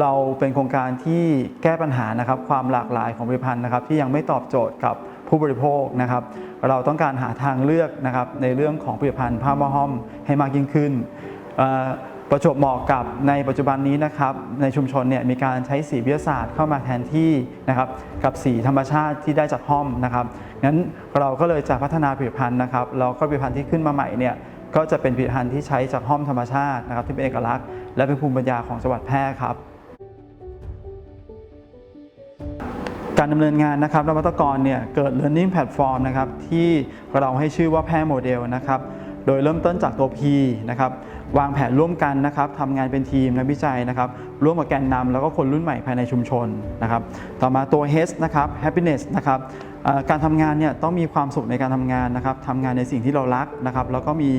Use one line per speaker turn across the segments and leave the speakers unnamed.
เราเป็นโครงการที่แก้ปัญหานะครับความหลากหลายของผลิตภัณฑ์นะครับที่ยังไม่ตอบโจทย์กับผู้บริโภคนะครับ เราต้องการหาทางเลือกนะครับในเรื่องของผลิตภัณฑ์ผ้าม้อห้อมให้มากยิ่งขึ้น ประจวบเหมาะกับในปัจจุบันนี้นะครับในชุมชนเนี่ยมีการใช้สีวิทยาศาสตร์เข้ามาแทนที่นะครับกับสีธรรมชาติที่ได้จากห้อมนะครับงั้นเราก็เลยจะพัฒนาผลิตภัณฑ์นะครับแล้วก็ผลิตภัณฑ์ที่ขึ้นมาใหม่เนี่ยก็จะเป็นผลิตภัณฑ์ที่ใช้จากห้อมธรรมชาตินะครับที่เป็นเอกลักษณ์และเป็นภูมิปัญญาของจังหวัดแพร่ครับการดำเนินงานนะครับนวัตกรเนี่ยเกิด Learning Platform นะครับที่เราให้ชื่อว่าแพร่โมเดลนะครับ โดยเริ่มต้นจากตัว P นะครับวางแผนร่วมกันนะครับทำงานเป็นทีมนักวิจัยนะครับร่วมกับแกนนำแล้วก็คนรุ่นใหม่ภายในชุมชนนะครับต่อมาตัว H นะครับ Happiness นะครับการทำงานเนี่ยต้องมีความสุขในการทำงานนะครับทำงานในสิ่งที่เรารักนะครับแล้วก็มี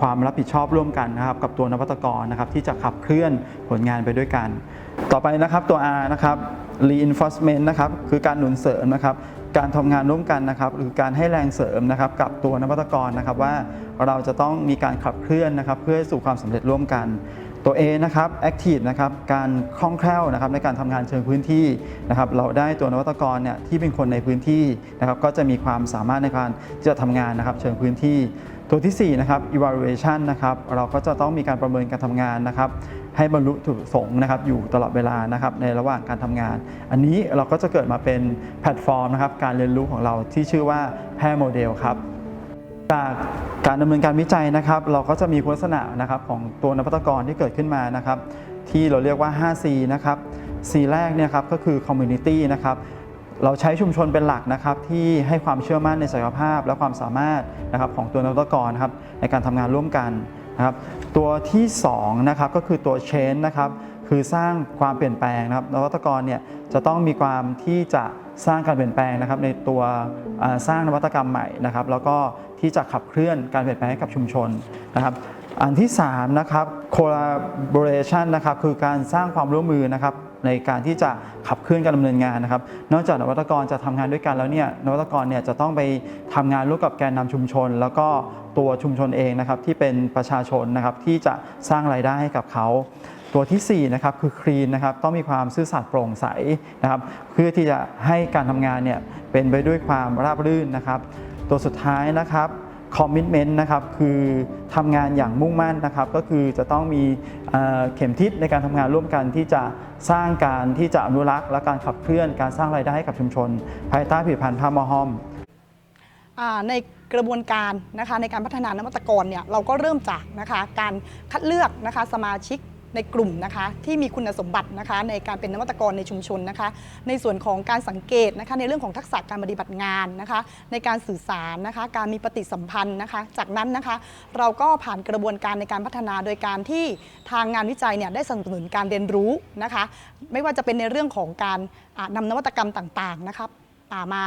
ความรับผิดชอบร่วมกันนะครับกับตัวนวัตกรนะครับที่จะขับเคลื่อนผลงานไปด้วยกัน ต่อไปนะครับตัว R นะครับ reinforcement นะครับคือการหนุนเสริมนะครับ การทำงานร่วมกันนะครับ หรือการให้แรงเสริมนะครับ กับตัวนวัตกรนะครับว่าเราจะต้องมีการขับเคลื่อนนะครับ เพื่อสู่ความสำเร็จร่วมกัน ตัว A นะครับ active นะครับการคล่องแคล่วนะครับในการทำงานเชิงพื้นที่นะครับ เราได้ตัวนวัตกรเนี่ยที่เป็นคนในพื้นที่นะครับ ก็จะมีความสามารถในการที่จะทำงานนะครับเชิงพื้นที่ตัวที่4นะครับ evaluation นะครับ เราก็จะต้องมีการประเมินการทำงานนะครับ ให้บรรลุถูกสงนะครับอยู่ตลอดเวลานะครับในระหว่างการทำงาน อันนี้เราก็จะเกิดมาเป็นแพลตฟอร์มนะครับการเรียนรู้ของเราที่ชื่อว่าแพร่โมเดลครับจากการดำเนินการวิจัยนะครับ เราก็จะมีคุณลักษณะนะครับของตัวนวัตกรที่เกิดขึ้นมานะครับที่เราเรียกว่า 5C นะครับ C แรกเนี่ยครับก็คือ community นะครับเราใช้ชุมชนเป็นหลักนะครับที่ให้ความเชื่อมั่นในศักยภาพ และความสามารถนะครับของตัวนวัตกรนะครับในการทำงานร่วมกัน นะครับตัวที่2นะครับก็คือตัว change นะครับคือสร้างความเปลี่ยนแปลงนะครับนวัตกรเนี่ยจะต้องมีความที่จะสร้างการเปลี่ยนแปลงนะครับในตัวสร้างนวัตกรรมใหม่นะครับ แล้วก็ที่จะขับเคลื่อนการเปลี่ยนแปลงให้กับชุมชนนะครับอันที่3นะครับ collaboration นะครับคือการสร้างความร่วมมือนะครับ ในการที่จะขับเคลื่อนการดำเนินงานนะครับ นอกจากนวัตกรจะทำงานด้วยกันแล้วเนี่ยนวัตกรเนี่ยจะต้องไปทำงานร่วมกับแกนนำชุมชน แล้วก็ตัวชุมชนเองนะครับที่เป็นประชาชนนะครับที่จะสร้างรายได้ให้กับเขาตัวที่4นะครับคือ clean นะครับต้องมีความซื่อสัตย์โปร่งใสนะครับเพื่อที่จะให้การทำงานเนี่ยเป็นไปด้วยความราบรื่นนะครับ ตัวสุดท้ายนะครับคอมมิชเมนต์นะครับคือทำงานอย่างมุ่งมั่นนะครับ ก็คือจะต้องมีเเข็มทิศในการทำงานร่วมกันที่จะ สร้างการที่จะอนุรักษ์และการขับเคลื่อนการสร้างรายได้ให้กับชุมชน ภายใต้ผลิตภัณฑ์ผ้ามอห้อม
ในกระบวนการนะคะในการพัฒนานวัตกรเนี่ยเราก็เริ่มจากนะคะการคัดเลือกนะคะสมาชิก ในกลุ่มนะคะที่มีคุณสมบัตินะคะในการเป็นนวัตกรในชุมชนนะคะ ในส่วนของการสังเกตนะคะในเรื่องของทักษะการปฏิบัติงานนะคะ ในการสื่อสารนะคะ การมีปฏิสัมพันธ์นะคะ จากนั้นนะคะ เราก็ผ่านกระบวนการในการพัฒนาโดยการที่ทางงานวิจัยเนี่ยได้สนับสนุนการเรียนรู้นะคะ ไม่ว่าจะเป็นในเรื่องของการอ่านำนวัตกรรมต่างๆนะครับมา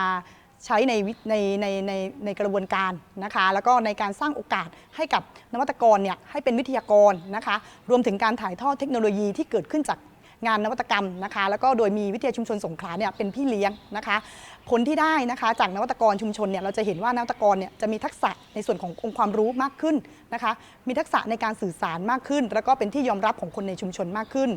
ใช้ในในในในในกระบวนการนะคะ แล้วก็ในการสร้างโอกาสให้กับนวัตกรเนี่ยให้เป็นวิทยากรนะคะ รวมถึงการถ่ายทอดเทคโนโลยีที่เกิดขึ้นจาก งานนวัตกรรมนะคะ แล้วก็โดยมีวิทยาชุมชนสงขลาเนี่ยเป็นพี่เลี้ยงนะคะ ผลที่ได้นะคะจากนวัตกรชุมชนเนี่ยเราจะเห็นว่านวัตกรเนี่ยจะมีทักษะในส่วนขององค์ความรู้มากขึ้นนะคะ มีทักษะในการสื่อสารมากขึ้น แล้วก็เป็นที่ยอมรับของคนในชุมชนมากขึ้น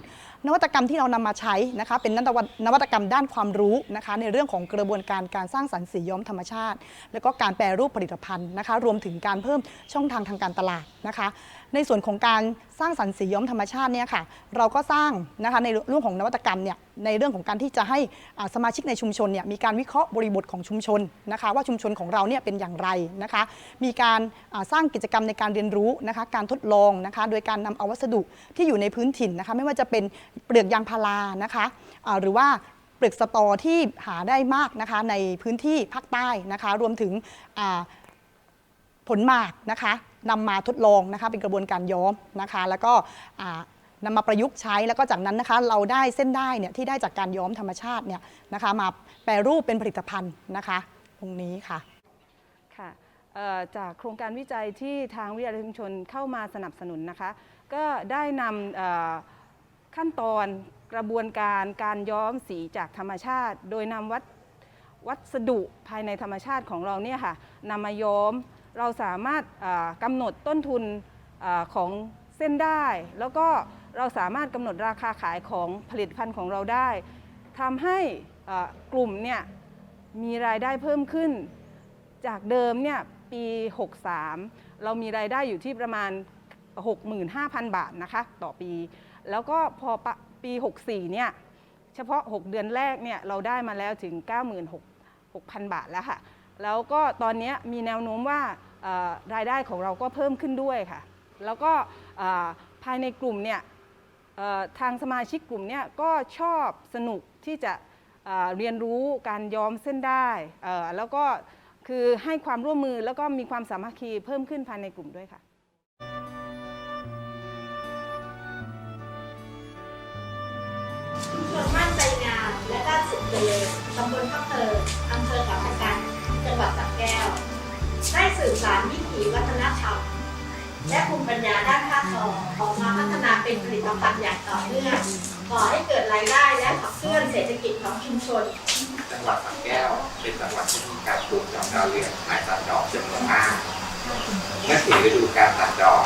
นวัตกรรมที่เรานำมาใช้นะคะเป็นนวัตนวัตกรรมด้านความรู้นะคะ ในเรื่องของกระบวนการการสร้างสรรค์สีย้อมธรรมชาติ แล้วก็การแปรรูปผลิตภัณฑ์นะคะ รวมถึงการเพิ่มช่องทางทางการตลาดนะคะ ในส่วนของการ ร้างสรรค์สีย้อมธรรมชาติเนี่ยค่ะเราก็สร้างนะคะในเรื่องของนวัตกรรมเนี่ยในเรื่องของการที่จะให้สมาชิกในชุมชนเนี่ยมีการวิเคราะห์บริบทของชุมชนนะคะว่าชุมชนของเราเนี่ยเป็นอย่างไรนะคะมีการสร้างกิจกรรมในการเรียนรู้นะคะการทดลองนะคะโดยการนำเอาวัสดุที่อยู่ในพื้นถิ่นนะคะไม่ว่าจะเป็นเปลือกยางพารานะคะหรือว่าเปลือกสตอที่หาได้มากนะคะในพื้นที่ภาคใต้นะคะรวมถึง ผลหมากนะคะนำมาทดลองนะคะเป็นกระบวนการย้อมนะคะ แล้วก็นำมาประยุกต์ใช้แล้วก็จากนั้นนะคะเราได้เส้นได้เนี่ยที่ได้จากการย้อมธรรมชาติเนี่ยนะคะมาแปรรูปเป็นผลิตภัณฑ์นะคะตรงนี้ค่ะ
ค่ะจากโครงการวิจัยที่ทางวิทยาลัยชุมชนเข้ามาสนับสนุนนะคะ ก็ได้นำขั้นตอนกระบวนการการย้อมสีจากธรรมชาติ โดยนำวัดวัสดุภายในธรรมชาติของเราเนี่ยค่ะนำมาย้อม เราสามารถอ่ากำหนดต้นทุนอของเส้นได้ แล้วก็เราสามารถกำหนดราคาขายของผลิตภัณฑ์ของเราได้ทำให้กลุ่มเนี่ยมีรายได้เพิ่มขึ้น จากเดิมเนี่ยปี 63 เรามีรายได้อยู่ที่ประมาณ 65,000 บาทนะคะต่อปี แล้วก็พอปี 64 เนี่ยเฉพาะ 6 เดือนแรกเนี่ยเราได้มาแล้วถึง 96,000 บาทแล้วค่ะ แล้วก็ตอนนี้มีแนวโน้มว่ารายได้ของเราก็เพิ่มขึ้นด้วยค่ะ แล้วก็ภายในกลุ่มเนี่ยทางสมาชิกกลุ่มเนี่ยก็ชอบสนุกที่จะเรียนรู้การย้อมเส้นได้ แล้วก็คือให้ความร่วมมือแล้วก็มีความสามัคคีเพิ่มขึ้นภายในกลุ่มด้วยค่ะ
ชุมชนมั่นใจงามและด้านสุขเจริญตำบลพระเพลิงอำเภอกับพกัน จังหวัดสระแก้ว ได้สื่อสารวิถีวัฒนธรรม และภูมิปัญญาด้านผ้าทอออกมาพัฒนาเป็นผลิตภัณฑ์อย่างต่อเนื่องก่อให้เกิดรายได้และขับเคลื่อนเศรษฐกิจของชุมชน
จังหวัดสระแก้ว เป็นจังหวัดที่มีการปลูกดอกดาวเรืองขายตัดดอกจำนวนมากเมื่อถึงฤดูการตัดดอก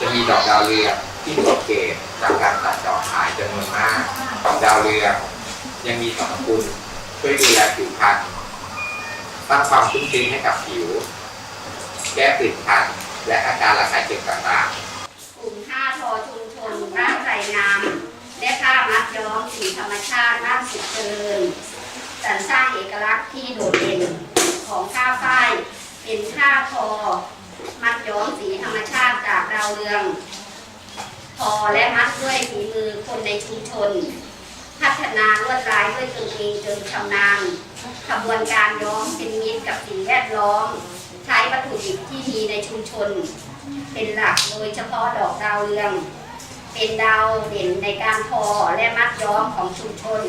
จะมีดอกดาวเรืองที่ตกเกตจากการตัดดอกขายจำนวนมากดอกดาวเรืองยังมีสรรพคุณช่วยดูแลผิวพรรณ สร้างความชุ่มชื้นให้กับผิว แก้ผื่นคัน และอาการระคายเจ็บต่างๆ
กลุ่มผ้าทอชุมชนร่างใจงามและผ้ามัดย้อมสีธรรมชาติด้านสุขเจริญสรรสร้างเอกลักษณ์ที่โดดเด่นของผ้าฝ้ายเป็นผ้าทอ มัดย้อมสีธรรมชาติจากดาวเรืองทอและมัดด้วยฝีมือคนในชุมชน พัฒนาลวดลายด้วยตนเองจนชำนาญ ขบวนการย้อมเป็นมิตรกับสิ่งแวดล้อม ใช้วัตถุดิบที่มีในชุมชน เป็นหลักโดยเฉพาะดอกดาวเรือง เป็นดาวเด่นในการทอและมัดย้อมของชุมชน